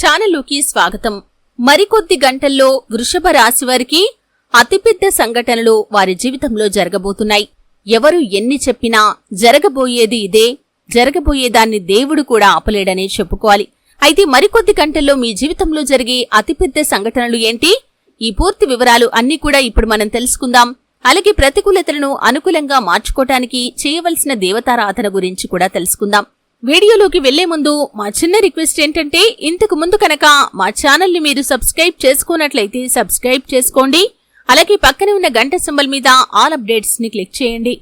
ఛానలుకి స్వాగతం. మరికొద్ది గంటల్లో వృషభ రాశి వారికి అతిపెద్ద సంఘటనలు వారి జీవితంలో జరగబోతున్నాయి. ఎవరు ఎన్ని చెప్పినా జరగబోయేది ఇదే. జరగబోయేదాన్ని దేవుడు కూడా ఆపలేడనే చెప్పుకోవాలి. అయితే మరికొద్ది గంటల్లో మీ జీవితంలో జరిగే అతిపెద్ద సంఘటనలు ఏంటి? ఈ పూర్తి వివరాలు అన్ని కూడా ఇప్పుడు మనం తెలుసుకుందాం. అలాగే ప్రతికూలతలను అనుకూలంగా మార్చుకోటానికి చేయవలసిన దేవతారాధన గురించి కూడా తెలుసుకుందాం. వీడియోలోకి వెళ్ళే ముందు మా చిన్న రిక్వెస్ట్ ఏంటంటే ఇంతకు ముందు కనుక మా ఛానల్ని మీరు సబ్స్క్రైబ్ చేసుకున్నట్లయితే సబ్స్క్రైబ్ చేసుకోండి. అలాగే పక్కనే ఉన్న గంట సింబల్ మీద ఆల్ అప్డేట్స్ని క్లిక్ చేయండి.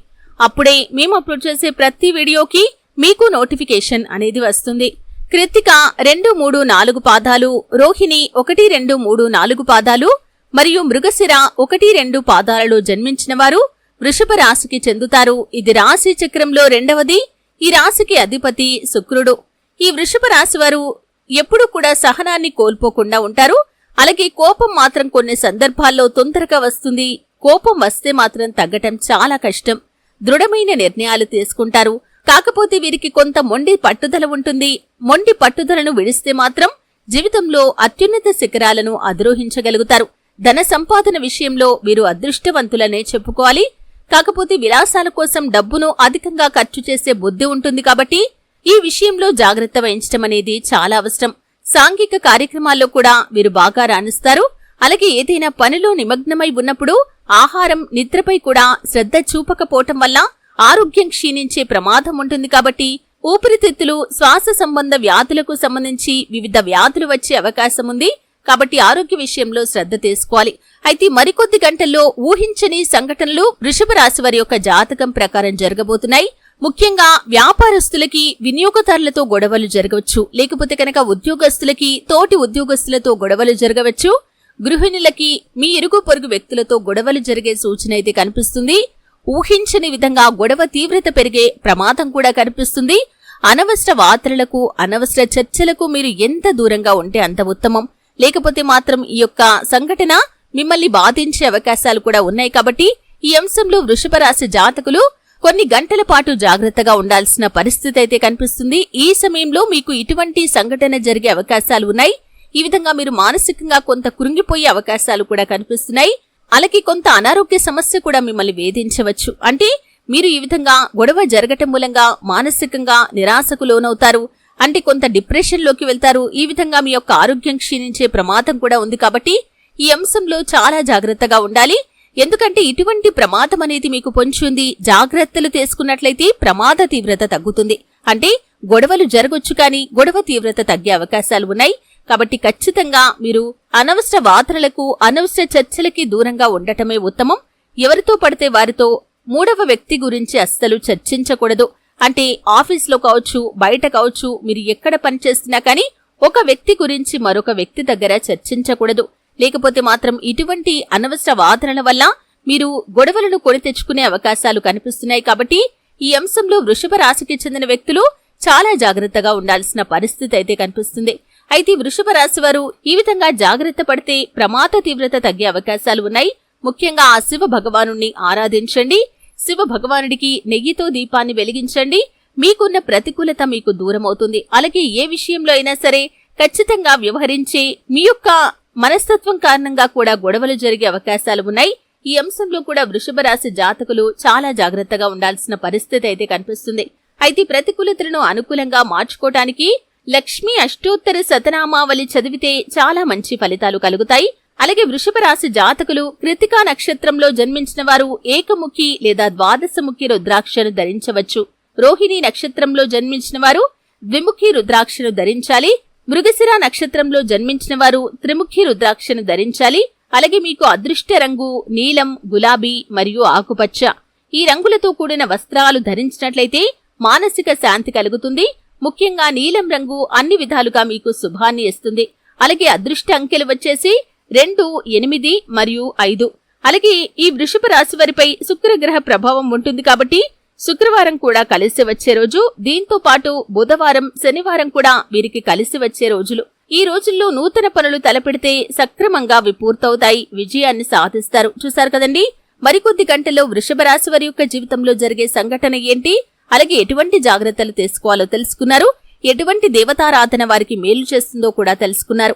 అప్పుడే మేము అప్లోడ్ చేసే ప్రతి వీడియోకి మీకు నోటిఫికేషన్ అనేది వస్తుంది. కృత్తిక రెండు మూడు నాలుగు పాదాలు రోహిణి ఒకటి రెండు మూడు నాలుగు పాదాలు మరియు మృగశిర ఒకటి రెండు పాదాలలో జన్మించిన వారు వృషభ రాశికి చెందుతారు. ఇది రాశి చక్రంలో రెండవది. ఈ రాశికి అధిపతి శుక్రుడు. ఈ వృషభ రాశి వారు ఎప్పుడూ కూడా సహనాన్ని కోల్పోకుండా ఉంటారు. అలాగే కోపం మాత్రం కొన్ని సందర్భాల్లో తొందరగా వస్తుంది. కోపం వస్తే మాత్రం తగ్గటం చాలా కష్టం. దృఢమైన నిర్ణయాలు తీసుకుంటారు. కాకపోతే వీరికి కొంత మొండి పట్టుదల ఉంటుంది. మొండి పట్టుదలను విడిస్తే మాత్రం జీవితంలో అత్యున్నత శిఖరాలను అధిరోహించగలుగుతారు. ధన సంపాదన విషయంలో వీరు అదృష్టవంతులనే చెప్పుకోవాలి. కాకపోతే విలాసాల కోసం డబ్బును అధికంగా ఖర్చు చేసే బుద్ధి ఉంటుంది కాబట్టి ఈ విషయంలో జాగ్రత్త వహించడం అనేది చాలా అవసరం. సాంఘిక కార్యక్రమాల్లో కూడా వీరు బాగా రాణిస్తారు. అలాగే ఏదైనా పనిలో నిమగ్నమై ఉన్నప్పుడు ఆహారం నిద్రపై కూడా శ్రద్ధ చూపకపోవటం వల్ల ఆరోగ్యం క్షీణించే ప్రమాదం ఉంటుంది కాబట్టి ఊపిరితిత్తులు శ్వాస సంబంధ వ్యాధులకు సంబంధించి వివిధ వ్యాధులు వచ్చే అవకాశం ఉంది. కాబట్టి ఆరోగ్య విషయంలో శ్రద్ధ తీసుకోవాలి. అయితే మరికొద్ది గంటల్లో ఊహించని సంఘటనలు వృషభ రాశి వారి యొక్క జాతకం ప్రకారం జరగబోతున్నాయి. ముఖ్యంగా వ్యాపారస్తులకి వినియోగదారులతో గొడవలు జరగవచ్చు. లేకపోతే కనుక ఉద్యోగస్తులకి తోటి ఉద్యోగస్తులతో గొడవలు జరగవచ్చు. గృహిణులకి మీ ఇరుగు పొరుగు వ్యక్తులతో గొడవలు జరిగే సూచన అయితే కనిపిస్తుంది. ఊహించని విధంగా గొడవ తీవ్రత పెరిగే ప్రమాదం కూడా కనిపిస్తుంది. అనవసర వార్తలకు అనవసర చర్చలకు మీరు ఎంత దూరంగా ఉంటే అంత ఉత్తమం. లేకపోతే మాత్రం ఈ యొక్క సంఘటన మిమ్మల్ని బాధించే అవకాశాలు కూడా ఉన్నాయి కాబట్టి ఈ అంశంలో వృషభ రాశి జాతకులు కొన్ని గంటల పాటు జాగ్రత్తగా ఉండాల్సిన పరిస్థితి అయితే కనిపిస్తుంది. ఈ సమయంలో మీకు ఇటువంటి సంఘటన జరిగే అవకాశాలు ఉన్నాయి. ఈ విధంగా మీరు మానసికంగా కొంత కృంగిపోయే అవకాశాలు కూడా కనిపిస్తున్నాయి. అలాగే కొంత అనారోగ్య సమస్య కూడా మిమ్మల్ని వేధించవచ్చు. అంటే మీరు ఈ విధంగా గొడవ జరగటం మూలంగా మానసికంగా నిరాశకు లోనవుతారు. అంటే కొంత డిప్రెషన్లోకి వెళ్తారు. ఈ విధంగా మీ యొక్క ఆరోగ్యం క్షీణించే ప్రమాదం కూడా ఉంది కాబట్టి ఈ అంశంలో చాలా జాగ్రత్తగా ఉండాలి. ఎందుకంటే ఇటువంటి ప్రమాదం అనేది మీకు పొంచుంది జాగ్రత్తలు తీసుకున్నట్లయితే ప్రమాద తీవ్రత తగ్గుతుంది. అంటే గొడవలు జరగొచ్చు కానీ గొడవ తీవ్రత తగ్గే అవకాశాలు ఉన్నాయి. కాబట్టి ఖచ్చితంగా మీరు అనవసర వాదనలకు అనవసర చర్చలకి దూరంగా ఉండటమే ఉత్తమం. ఎవరితో పడితే వారితో మూడవ వ్యక్తి గురించి అస్సలు చర్చించకూడదు. అంటే ఆఫీస్లో కావచ్చు బయట కావచ్చు మీరు ఎక్కడ పనిచేస్తున్నా కానీ ఒక వ్యక్తి గురించి మరొక వ్యక్తి దగ్గర చర్చించకూడదు. లేకపోతే మాత్రం ఇటువంటి అనవసర వాదనల వల్ల మీరు గొడవలను కొని తెచ్చుకునే అవకాశాలు కనిపిస్తున్నాయి కాబట్టి ఈ అంశంలో వృషభ రాశికి చెందిన వ్యక్తులు చాలా జాగ్రత్తగా ఉండాల్సిన పరిస్థితి అయితే కనిపిస్తుంది. అయితే వృషభ రాశి వారు ఈ విధంగా జాగ్రత్త పడితే ప్రమాద తీవ్రత తగ్గే అవకాశాలు ఉన్నాయి. ముఖ్యంగా ఆ శివ భగవాను ఆరాధించండి. శివ భగవానుడికి నెయ్యితో దీపాన్ని వెలిగించండి. మీకున్న ప్రతికూలత మీకు దూరమవుతుంది. అలాగే ఏ విషయంలో అయినా సరే ఖచ్చితంగా వ్యవహరించి మీ యొక్క మనస్తత్వం కారణంగా కూడా గొడవలు జరిగే అవకాశాలు ఉన్నాయి. ఈ అంశంలో కూడా వృషభ రాశి జాతకులు చాలా జాగ్రత్తగా ఉండాల్సిన పరిస్థితి అయితే కనిపిస్తుంది. అయితే ప్రతికూలతలను అనుకూలంగా మార్చుకోవటానికి లక్ష్మీ అష్టోత్తర శతనామావళి చదివితే చాలా మంచి ఫలితాలు కలుగుతాయి. అలాగే వృషభ రాశి జాతకులు కృతికా నక్షత్రంలో జన్మించిన వారు ఏకముఖి లేదా ద్వాదశముఖి రుద్రాక్షను ధరించవచ్చు. రోహిణి నక్షత్రంలో జన్మించిన వారు ద్విముఖి రుద్రాక్షను ధరించాలి. మృగశిర నక్షత్రంలో జన్మించిన వారు త్రిముఖి రుద్రాక్షను ధరించాలి. అలాగే మీకు అదృష్ట రంగు నీలం గులాబీ మరియు ఆకుపచ్చ. ఈ రంగులతో కూడిన వస్త్రాలు ధరించినట్లయితే మానసిక శాంతి కలుగుతుంది. ముఖ్యంగా నీలం రంగు అన్ని విధాలుగా మీకు శుభాన్ని ఇస్తుంది. అలాగే అదృష్ట అంకెలు వచ్చేసి రెండు ఎనిమిది మరియు ఐదు. అలాగే ఈ వృషభ రాశి వారిపై శుక్రగ్రహ ప్రభావం ఉంటుంది కాబట్టి శుక్రవారం కూడా కలిసి వచ్చే రోజు దీంతో పాటు బుధవారం శనివారం కూడా వీరికి కలిసి వచ్చే రోజులు. ఈ రోజుల్లో నూతన పనులు తలపెడితే సక్రమంగా విపూర్తవుతాయి విజయాన్ని సాధిస్తారు. చూశారు కదండి? మరికొద్ది గంటల్లో వృషభ రాశి వారి యొక్క జీవితంలో జరిగే సంఘటన ఏంటి? అలాగే ఎటువంటి జాగ్రత్తలు తీసుకోవాలో తెలుసుకున్నారు. ఎటువంటి దేవతారాధన వారికి మేలు చేస్తుందో కూడా తెలుసుకున్నారు.